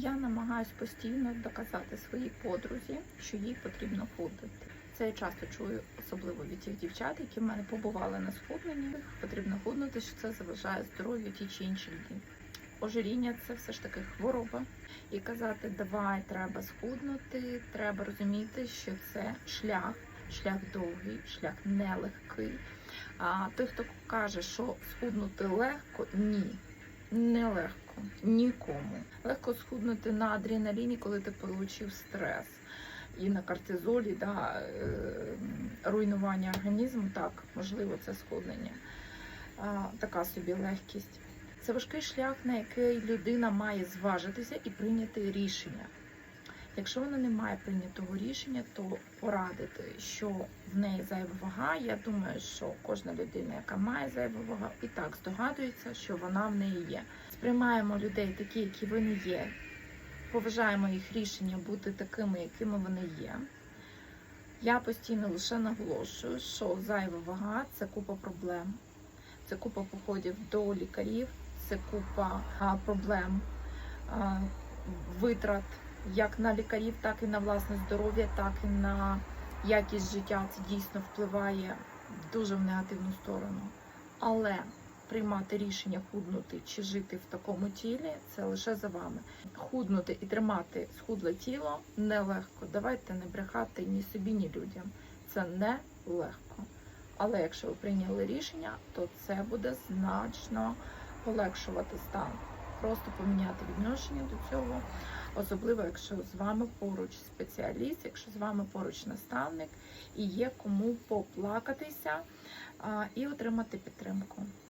Я намагаюсь постійно доказати своїй подрузі, що їй потрібно худнути. Це я часто чую, особливо від тих дівчат, які в мене побували на схудненні. Потрібно худнути, що це заважає здоров'ю ті чи інші дні. Ожиріння це все ж таки хвороба. І казати, давай, треба схуднути, треба розуміти, що це шлях, шлях довгий, шлях нелегкий. А той, хто каже, що схуднути легко, ні, не легко нікому. Легко схуднути на адреналіні, коли ти отримав стрес. І на кортизолі, да, е, руйнування організму, так, можливо, це схуднення. Така собі легкість. Це важкий шлях, на який людина має зважитися і прийняти рішення. Якщо вона не має прийнятого рішення, то порадити, що в неї зайва вага. Я думаю, що кожна людина, яка має зайву вагу, і так здогадується, що вона в неї є. Сприймаємо людей такі, які вони є. Поважаємо їх рішення бути такими, якими вони є. Я постійно лише наголошую, що зайва вага це купа проблем, це купа походів до лікарів, це купа проблем, витрат як на лікарів, так і на власне здоров'я, так і на якість життя. Це дійсно впливає дуже в негативну сторону. Але приймати рішення худнути чи жити в такому тілі це лише за вами. Худнути і тримати схудле тіло нелегко. Давайте не брехати ні собі, ні людям. Це не легко. Але якщо ви прийняли рішення, то це буде значно полегшувати стан. Просто поміняти відношення до цього, особливо якщо з вами поруч спеціаліст, якщо з вами поруч наставник і є кому поплакатися і отримати підтримку.